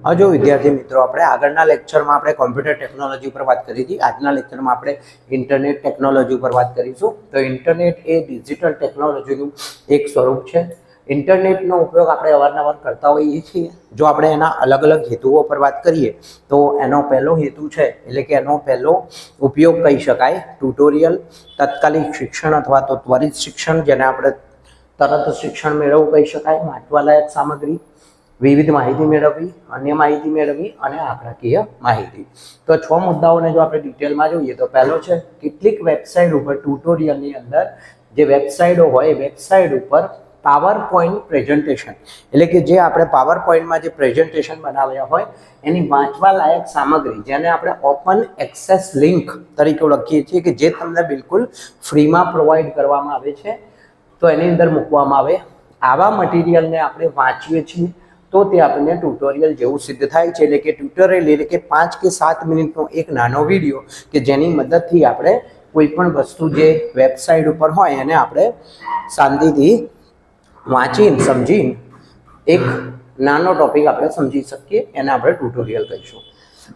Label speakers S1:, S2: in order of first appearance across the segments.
S1: જો વિદ્યાર્થી મિત્રો, આપણે આગળના લેક્ચરમાં આપણે કોમ્પ્યુટર ટેકનોલોજી ઉપર વાત કરી હતી. આજના લેક્ચરમાં આપણે ઇન્ટરનેટ ટેકનોલોજી ઉપર વાત કરીશું. તો ઇન્ટરનેટ એ ડિજિટલ ટેકનોલોજીનું એક સ્વરૂપ છે. ઇન્ટરનેટનો ઉપયોગ આપણે અવારનવાર કરતા હોઈએ છીએ. જો આપણે એના અલગ અલગ હેતુઓ પર વાત કરીએ, તો એનો પહેલો હેતુ છે, એટલે કે એનો પહેલો ઉપયોગ કહી શકાય ટ્યુટોરિયલ તાત્કાલિક શિક્ષણ અથવા તો ત્વરિત શિક્ષણ, જેને આપણે તરત શિક્ષણ મેળવવું કહી શકાય, વાંચવાલાયક સામગ્રી વિવિધ માહિતી મેળવવી અન્ય માહિતી મેળવવી અને આંકડાકીય માહિતી. તો છ મુદ્દાઓને જો આપણે ડિટેલમાં જોઈએ, તો પહેલો છે, કેટલીક વેબસાઇટ ઉપર ટ્યુટોરિયલની અંદર જે વેબસાઇટો હોય, એ વેબસાઇટ ઉપર પાવર પોઈન્ટ પ્રેઝન્ટેશન. એટલે કે જે આપણે પાવર પોઈન્ટમાં જે પ્રેઝન્ટેશન બનાવ્યા હોય, એની વાંચવા લાયક સામગ્રી, જેને આપણે ઓપન એક્સેસ લિંક તરીકે ઓળખીએ છીએ, કે જે તમને બિલકુલ ફ્રીમાં પ્રોવાઈડ કરવામાં આવે છે. તો એની અંદર મૂકવામાં આવે, આવા મટીરિયલને આપણે વાંચીએ છીએ તો તે આપણને ટ્યુટોરિયલ જેવું સિદ્ધ થાય છે. એટલે કે ટ્યુટોરિયલ એટલે કે પાંચ કે સાત મિનિટનો એક નાનો વીડિયો કે જેની મદદથી આપણે કોઈ પણ વસ્તુ જે વેબસાઇટ ઉપર હોય એને આપણે શાંતિથી વાંચીને, સમજીને એક નાનો ટોપિક આપણે સમજી શકીએ. એને આપણે ટ્યુટોરિયલ કહીશું.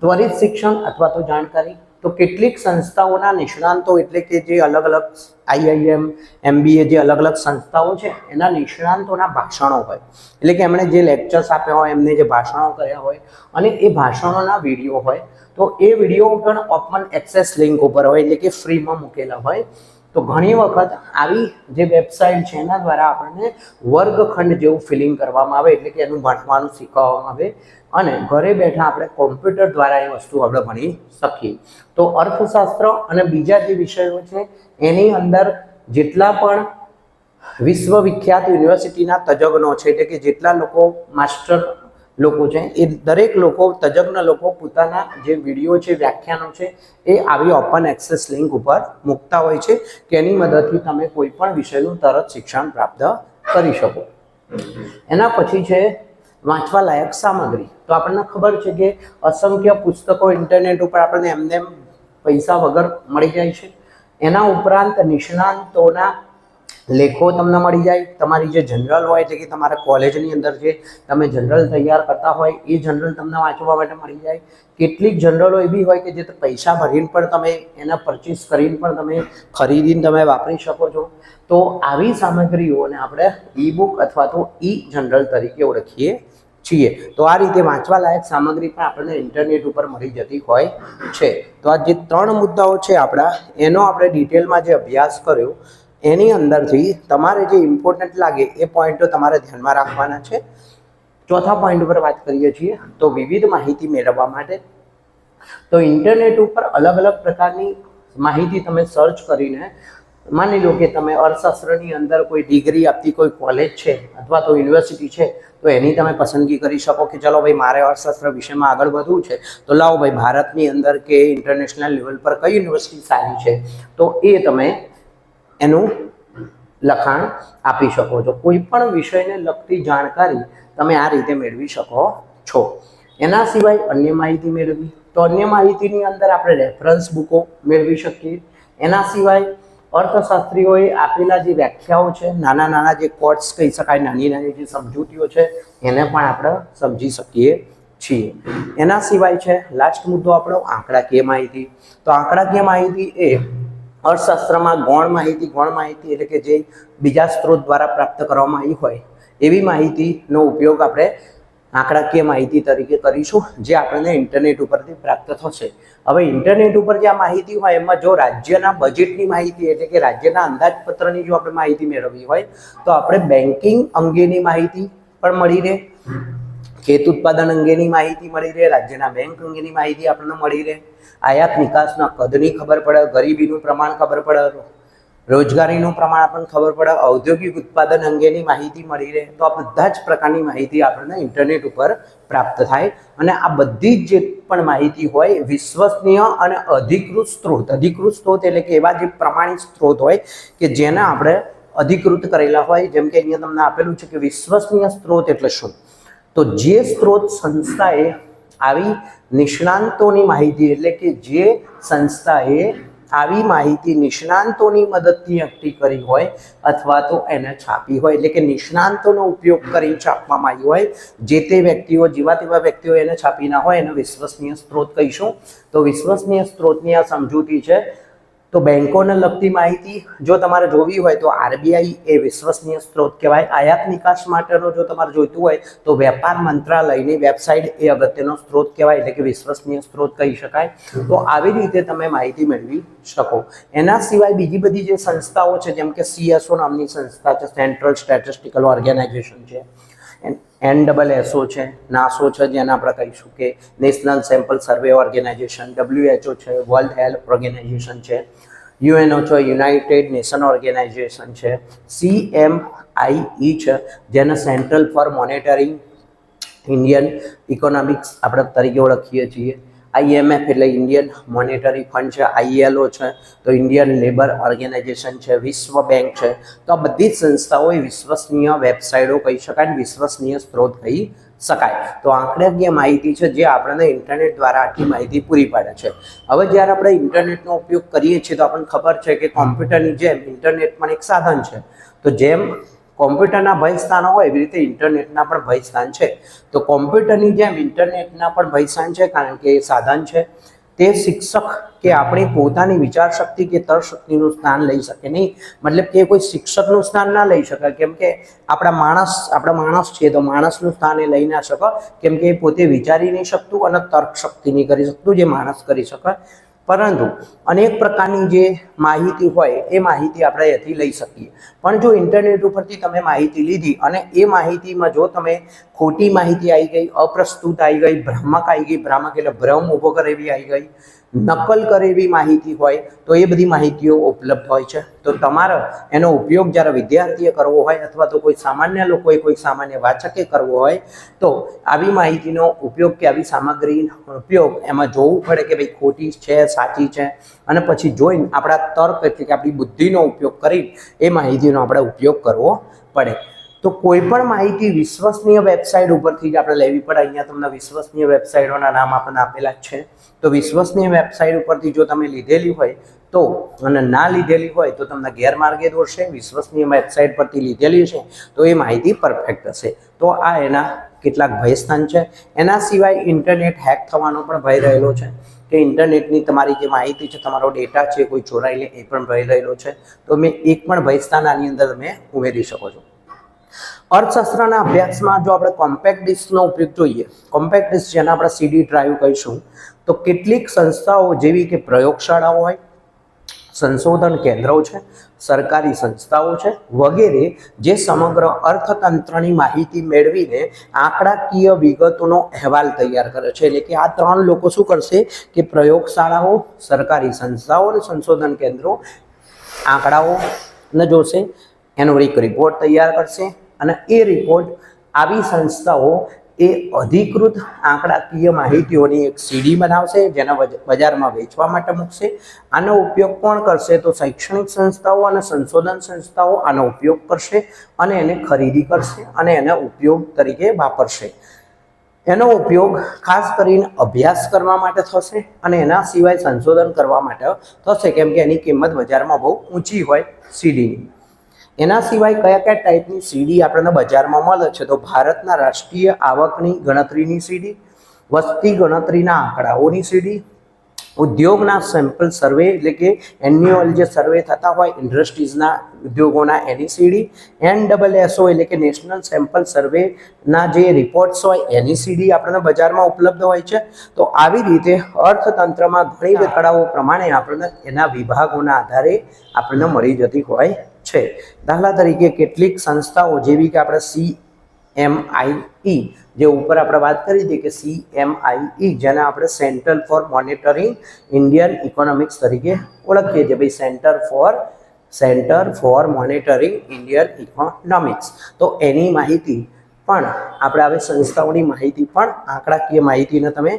S1: ત્વરિત શિક્ષણ અથવા તો જાણકારી તો કેટલીક સંસ્થાઓના નિષ્ણાંતો એટલે કે જે અલગ અલગ આઈઆઈએમ એમબીએ જે અલગ અલગ સંસ્થાઓ છે, એના નિષ્ણાંતોના ભાષણો હોય. એટલે કે એમણે જે લેક્ચર્સ આપ્યા હોય, એમને જે ભાષણો કર્યા હોય અને એ ભાષણોના વીડિયો હોય, તો એ વીડિયો પણ ઓપન એક્સેસ લિંક ઉપર હોય, એટલે કે ફ્રીમાં મૂકેલા હોય. તો ઘણી વખત આવી જે વેબસાઇટ છે એના દ્વારા આપણને વર્ગખંડ જેવું ફિલિંગ કરવામાં આવે, એટલે કે એનું ભણવાનું શીખવવામાં આવે અને ઘરે બેઠા આપણે કોમ્પ્યુટર દ્વારા એ વસ્તુ આપણે ભણી શકીએ. તો અર્થશાસ્ત્ર અને બીજા જે વિષયો છે, એની અંદર જેટલા પણ વિશ્વવિખ્યાત યુનિવર્સિટીના તજજ્ઞો છે, એટલે કે જેટલા લોકો માસ્ટર લોકો છે. એ દરેક લોકો, તજજ્ઞ લોકો પોતાના જે વીડિયો છે, વ્યાખ્યાનો છે, એ આવી ઓપન એક્સેસ લિંક ઉપર મૂકતા હોય છે કે એની મદદથી તમે કોઈ પણ વિષયનું તરત શિક્ષણ પ્રાપ્ત કરી શકો. એના પછી છે વાંચવા લાયક સામગ્રી. તો આપણને ખબર છે કે અસંખ્ય પુસ્તકો ઇન્ટરનેટ ઉપર આપણને એમને પૈસા વગર મળી જાય છે. એના ઉપરાંત નિષ્ણાંતોના લેખો તમને મળી જાય. તમારી જે જનરલ હોય એટલે કે તમારા કોલેજની અંદર જે તમે જનરલ તૈયાર કરતા હોય, એ જનરલ તમને વાંચવા માટે મળી જાય. કેટલીક જનરલો એવી હોય કે જે પૈસા ભરીને પણ તમે એના પરચેસ કરીને પણ તમે ખરીદીને તમે વાપરી શકો છો. તો આવી સામગ્રીઓને આપણે ઈ બુક અથવા તો ઈ જનરલ તરીકે ઓળખીએ છીએ. તો આ રીતે વાંચવા લાયક સામગ્રી પણ આપણને ઇન્ટરનેટ ઉપર મળી જતી હોય છે. તો આ જે ત્રણ મુદ્દાઓ છે આપણા, એનો આપણે ડિટેલમાં જે અભ્યાસ કર્યો એની અંદરથી તમારે જે ઇમ્પોર્ટન્ટ લાગે એ પોઈન્ટો તમારે ધ્યાનમાં રાખવાના છે. ચોથા પોઈન્ટ ઉપર વાત કરીએ છીએ તો વિવિધ માહિતી મેળવવા માટે. તો ઇન્ટરનેટ ઉપર અલગ અલગ પ્રકારની માહિતી તમે સર્ચ કરીને, માની લો કે તમે અર્થશાસ્ત્રની અંદર કોઈ ડિગ્રી આપતી કોઈ કોલેજ છે અથવા તો યુનિવર્સિટી છે, તો એની તમે પસંદગી કરી શકો કે ચલો ભાઈ મારે અર્થશાસ્ત્ર વિષયમાં આગળ વધવું છે, તો લાવો ભાઈ ભારતની અંદર કે ઇન્ટરનેશનલ લેવલ પર કઈ યુનિવર્સિટી સારી છે. તો એ તમે એનું લખાણ આપી શકો છો. કોઈ પણ વિષયને લગતી જાણકારી તમે આ રીતે મેળવી શકો છો. એના સિવાય અન્ય માહિતી મેળવવી. તો અન્ય માહિતીની અંદર આપણે રેફરન્સ બુકો મેળવી શકીએ. એના સિવાય અર્થશાસ્ત્રીઓએ આપેલા જે વ્યાખ્યાઓ છે, નાના નાના જે કોર્ટ્સ કહી શકાય, નાની નાની જે સમજૂતીઓ છે, એને પણ આપણે સમજી શકીએ છીએ. એના સિવાય છે લાસ્ટ મુદ્દો આપણો આંકડાકીય માહિતી. તો આંકડાકીય માહિતી એ અર્થશાસ્ત્રમાં ગૌણ માહિતી ગૌણ માહિતી એટલે કે જે બીજા સ્ત્રોત દ્વારા પ્રાપ્ત કરવામાં આવી હોય, એવી માહિતીનો ઉપયોગ આપણે આંકડાકીય માહિતી તરીકે કરીશું, જે આપણને ઇન્ટરનેટ ઉપરથી પ્રાપ્ત થશે. હવે ઇન્ટરનેટ ઉપર જે આ માહિતી હોય, એમાં જો રાજ્યના બજેટની માહિતી એટલે કે રાજ્યના અંદાજપત્રની જો આપણે માહિતી મેળવવી હોય, તો આપણે બેન્કિંગ અંગેની માહિતી પણ મળી રહે. ખેત ઉત્પાદન અંગેની માહિતી મળી રહે, રાજ્યના બેંક અંગેની માહિતી આપણને મળી રહે. આયાત નિકાસના કદની ખબર પડે, ગરીબીનું પ્રમાણ ખબર પડે, રોજગારીનું પ્રમાણ આપણને ખબર પડે, ઔદ્યોગિક ઉત્પાદન અંગેની માહિતી મળી રહે. તો આ બધા જ પ્રકારની માહિતી આપણને ઇન્ટરનેટ ઉપર પ્રાપ્ત થાય અને આ બધી જ જે પણ માહિતી હોય, વિશ્વસનીય અને અધિકૃત સ્ત્રોત અધિકૃત સ્ત્રોત એટલે કે એવા જે પ્રમાણિત સ્ત્રોત હોય કે જેને આપણે અધિકૃત કરેલા હોય, જેમ કે અહીંયા તમને આપેલું છે કે વિશ્વસનીય સ્ત્રોત એટલે શું? તો જે સ્ત્રોત સંસ્થાએ આવી નિષ્ણાંતોની માહિતી, એટલે કે જે સંસ્થાએ આવી માહિતી નિષ્ણાંતોની મદદથી એકઠી કરી હોય અથવા તો એને છાપી હોય, એટલે કે નિષ્ણાંતોનો ઉપયોગ કરી છાપવામાં આવી હોય, જે તે વ્યક્તિઓ, જેવા તેવા વ્યક્તિઓ એને છાપી ના હોય, એને વિશ્વસનીય સ્ત્રોત કહીશું. તો વિશ્વસનીય સ્ત્રોતની આ સમજૂતી છે તો બેંકોને લગતી માહિતી જો તમારે જોવી હોય તો આરબીઆઈ એ વિશ્વસનીય સ્ત્રોત કહેવાય. આયાત નિકાસ માટેનો જો તમારે જોઈતું હોય તો વેપાર મંત્રાલયની વેબસાઇટ એ અગત્યનો સ્ત્રોત કહેવાય, એટલે કે વિશ્વસનીય સ્ત્રોત કહી શકાય. તો આવી રીતે તમે માહિતી મેળવી શકો. એના સિવાય બીજી બધી જે સંસ્થાઓ છે, જેમ કે સીએસઓ નામની સંસ્થા છે સેન્ટ્રલ સ્ટેટિસ્ટિકલ ઓર્ગેનાઇઝેશન છે એન ડબલ એસઓ છે, નાસો છે જેને આપણે કહીશું કે National Sample Survey Organisation WHO છે વર્લ્ડ હેલ્થ ઓર્ગેનાઇઝેશન છે યુએનઓ છે યુનાઇટેડ નેશન ઓર્ગેનાઇઝેશન છે સી એમ આઈ છે, જેને central for monitoring Indian economics આપણે તરીકે ઓળખીએ છીએ. આઈએમએફ એટલે ઇન્ડિયન મોનેટરી ફંડ છે આઈએલઓ છે, તો ઇન્ડિયન લેબર ઓર્ગેનાઇઝેશન છે, વિશ્વ બેંક છે, તો આ બધી જ સંસ્થાઓ વિશ્વસનીય વેબસાઇટો કહી શકાય અને વિશ્વસનીય સ્ત્રોત કહી શકાય. તો આંકડાકીય માહિતી છે, જે આપણને ઇન્ટરનેટ દ્વારા આટલી માહિતી પૂરી પાડે છે. હવે જ્યારે આપણે ઇન્ટરનેટનો ઉપયોગ કરીએ છીએ, તો આપણને ખબર છે કે કોમ્પ્યુટરની જેમ ઇન્ટરનેટ પણ એક સાધન છે. તો જેમ કોમ્પ્યુટરના ભય સ્થાનો હોય એવી રીતે ઇન્ટરનેટના પણ ભય છે. તો કોમ્પ્યુટરની જેમ ઇન્ટરનેટના પણ ભય છે, કારણ કે એ સાધન છે. તે શિક્ષક કે આપણી પોતાની વિચાર શક્તિ કે તર્ક શક્તિનું સ્થાન લઈ શકે નહીં. મતલબ કે કોઈ શિક્ષકનું સ્થાન ના લઈ શકે. કેમ કે આપણા માણસ આપણા માણસ છે તો માણસનું સ્થાન એ લઈ ના શકે. કેમ કે એ પોતે વિચારી નહીં શકતું અને તર્ક શક્તિ નહીં કરી શકતું જે માણસ કરી શકે. પરંતુ અનેક પ્રકારની જે માહિતી હોય, એ માહિતી આપણે અહીંથી લઈ શકીએ. પણ જો ઇન્ટરનેટ ઉપરથી તમે માહિતી લીધી અને એ માહિતીમાં જો તમે ખોટી માહિતી આવી ગઈ, અપ્રસ્તુત આવી ગઈ, ભ્રામક આવી ગઈ, ભ્રામક એટલે ભ્રમ ઊભો કરે એવી આવી ગઈ નકલ કરેલી માહિતી હોય તો એ બધી માહિતીઓ ઉપલબ્ધ હોય છે. તો તમારે એનો ઉપયોગ જ્યારે વિદ્યાર્થીએ કરવો હોય અથવા તો કોઈ સામાન્ય લોકોએ કોઈ સામાન્ય વાચકે કરવો હોય તો આવી માહિતીનો ઉપયોગ કે આવી સામગ્રીનો ઉપયોગ એમાં જોવું પડે કે ભાઈ ખોટી છે, સાચી છે. અને પછી જોઈને આપણા તર્ક એટલે કે આપણી બુદ્ધિનો ઉપયોગ કરી એ માહિતીનો આપણે ઉપયોગ કરવો પડે. તો કોઈ પણ માહિતી વિશ્વસનીય વેબસાઇટ ઉપરથી જ આપણે લેવી પડે. અહીંયા તમને વિશ્વસનીય વેબસાઇટોના નામ આપણને આપેલા જ છે. તો વિશ્વસનીય વેબસાઇટ ઉપરથી જો તમે લીધેલી હોય તો અને ના લીધેલી હોય તો તમને ગેરમાર્ગે દોરશે વિશ્વસનીય વેબસાઇટ પરથી લીધેલી છે તો એ માહિતી પરફેક્ટ હશે. તો આ એના કેટલાક ભયસ્થાન છે. એના સિવાય ઇન્ટરનેટ હેક થવાનો પણ ભય રહેલો છે કે ઇન્ટરનેટની તમારી જે માહિતી છે, તમારો ડેટા છે, કોઈ ચોરાઈ લે એ પણ ભય રહેલો છે. તો મેં એક પણ ભયસ્થાન આની અંદર તમે ઉમેરી શકો છો. અર્થશાસ્ત્રના અભ્યાસમાં જો આપણે કોમ્પેક્ટ ડિસ્કનો ઉપયોગ જોઈએ કોમ્પેક્ટ ડિસ્ક જેને આપણે સીડી ડ્રાઈવ કહીશું, તો કેટલીક સંસ્થાઓ જેવી કે પ્રયોગશાળાઓ હોય, સંશોધન કેન્દ્રો છે, સરકારી સંસ્થાઓ છે, વગેરે જે સમગ્ર અર્થતંત્રની માહિતી મેળવીને આંકડાકીય વિગતોનો અહેવાલ તૈયાર કરે છે. એટલે કે આ ત્રણ લોકો શું કરશે કે પ્રયોગશાળાઓ, સરકારી સંસ્થાઓ અને સંશોધન કેન્દ્રો આંકડાઓને જોશે, એનો એક રિપોર્ટ તૈયાર કરશે અને એ રિપોર્ટ આવી સંસ્થાઓ એ અધિકૃત આંકડાકીય માહિતીઓની એક સીડી બનાવશે, જેને બજારમાં વેચવા માટે મૂકશે. આનો ઉપયોગ કોણ કરશે તો શૈક્ષણિક સંસ્થાઓ અને સંશોધન સંસ્થાઓ આનો ઉપયોગ કરશે અને એને ખરીદી કરશે અને એને ઉપયોગ તરીકે વાપરશે. એનો ઉપયોગ ખાસ કરીને અભ્યાસ કરવા માટે થશે અને એના સિવાય સંશોધન કરવા માટે થશે, કેમ કે એની કિંમત બજારમાં બહુ ઊંચી હોય સીડીની એના સિવાય કયા કયા ટાઈપની સીડી આપણને બજારમાં મળે છે? તો ભારતના રાષ્ટ્રીય આવકની ગણતરીની સીડી વસ્તી ગણતરીના આંકડાઓની સીડી ઉદ્યોગના સેમ્પલ સર્વે એટલે કે એન્યુઅલ જે સર્વે થતા હોય ઇન્ડસ્ટ્રીઝના ઉદ્યોગોના એની સીડી એન ડબલ એસઓ એટલે કે નેશનલ સેમ્પલ સર્વેના જે રિપોર્ટ્સ હોય એની સીડી આપણને બજારમાં ઉપલબ્ધ હોય છે. તો આવી રીતે અર્થતંત્રમાં ઘણી આંકડાઓ પ્રમાણે આપણને એના વિભાગોના આધારે આપણને મળી જતી હોય છે. દાખલા તરીકે કેટલીક સંસ્થાઓ જેવી કે આપણે સી એમઆઈઈ જે ઉપર આપણે વાત કરી હતી કે સી એમઆઈઈ જેને આપણે Centre for Monitoring Indian Economics તરીકે ઓળખીએ છીએ. ભાઈ centre for centre for monitoring Indian economics તો એની માહિતી પણ, આપણે આવી સંસ્થાઓની માહિતી પણ, આંકડાકીય માહિતીને તમે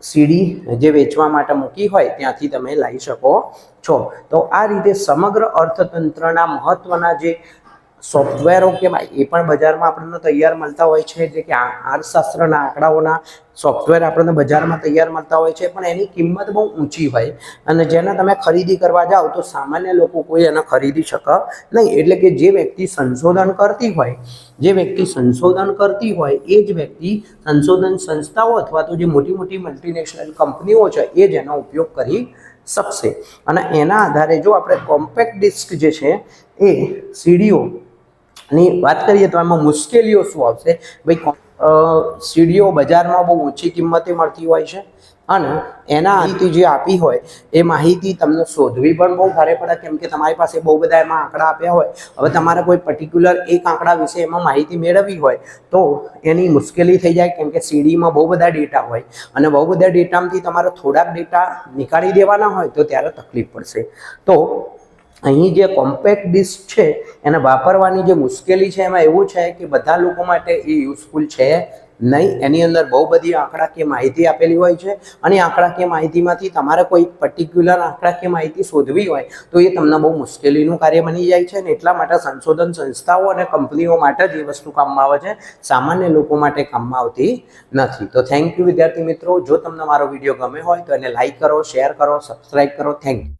S1: સીડી જે વેચવા માટે મૂકી હોય ત્યાંથી તમે લાવી શકો છો. તો આ રીતે સમગ્ર અર્થતંત્રના મહત્વના જે સોફ્ટવેરો કહેવાય એ પણ બજારમાં આપણને તૈયાર મળતા હોય છે, જે કે અર્થશાસ્ત્રના આંકડાઓના સોફ્ટવેર આપણને બજારમાં તૈયાર મળતા હોય છે, પણ એની કિંમત બહુ ઊંચી હોય. અને જેને તમે ખરીદી કરવા જાઓ તો સામાન્ય લોકો કોઈ એને ખરીદી શકે નહીં. એટલે કે જે વ્યક્તિ સંશોધન કરતી હોય, જે વ્યક્તિ સંશોધન કરતી હોય, એ જ વ્યક્તિ સંશોધન સંસ્થાઓ અથવા તો જે મોટી મોટી મલ્ટીનેશનલ કંપનીઓ છે, એ જ એનો ઉપયોગ કરી શકશે. અને એના આધારે જો આપણે કોમ્પેક્ટ ડિસ્ક જે છે, એ સીડીઓ ની વાત કરીએ તો એમાં મુશ્કેલીઓ શું આવશે? ભાઈ સીડીઓ બજારમાં બહુ ઊંચી કિંમતે મળતી હોય છે અને એના માહિતી જે આપી હોય, એ માહિતી તમને શોધવી પણ બહુ ભારે પડે, કેમ કે તમારી પાસે બહુ બધા એમાં આંકડા આપ્યા હોય. હવે તમારે કોઈ પર્ટિક્યુલર એક આંકડા વિશે એમાં માહિતી મેળવવી હોય, તો એની મુશ્કેલી થઈ જાય, કેમ કે સીડીમાં બહુ બધા ડેટા હોય. અને બહુ બધા ડેટામાંથી તમારે થોડાક ડેટા નીકાળી દેવાના હોય, તો ત્યારે તકલીફ પડશે. તો અહીં જે કોમ્પેક્ટ ડિસ્ક છે, એને વાપરવાની જે મુશ્કેલી છે, એમાં એવું છે કે બધા લોકો માટે એ યુઝફુલ છે નહીં. એની અંદર બહુ બધી આંકડાકીય માહિતી આપેલી હોય છે અને આંકડાકીય માહિતીમાંથી તમારે કોઈ પર્ટિક્યુલર આંકડાકીય માહિતી શોધવી હોય, તો એ તમને બહુ મુશ્કેલીનું કાર્ય બની જાય છે અને એટલા માટે સંશોધન સંસ્થાઓ અને કંપનીઓ માટે જ એ વસ્તુ કામમાં આવે છે. સામાન્ય લોકો માટે કામમાં આવતી નથી. તો થેન્ક યુ વિદ્યાર્થી મિત્રો. જો તમને મારો વીડિયો ગમે હોય તો એને લાઇક કરો શેર કરો સબસ્ક્રાઈબ કરો. Thank you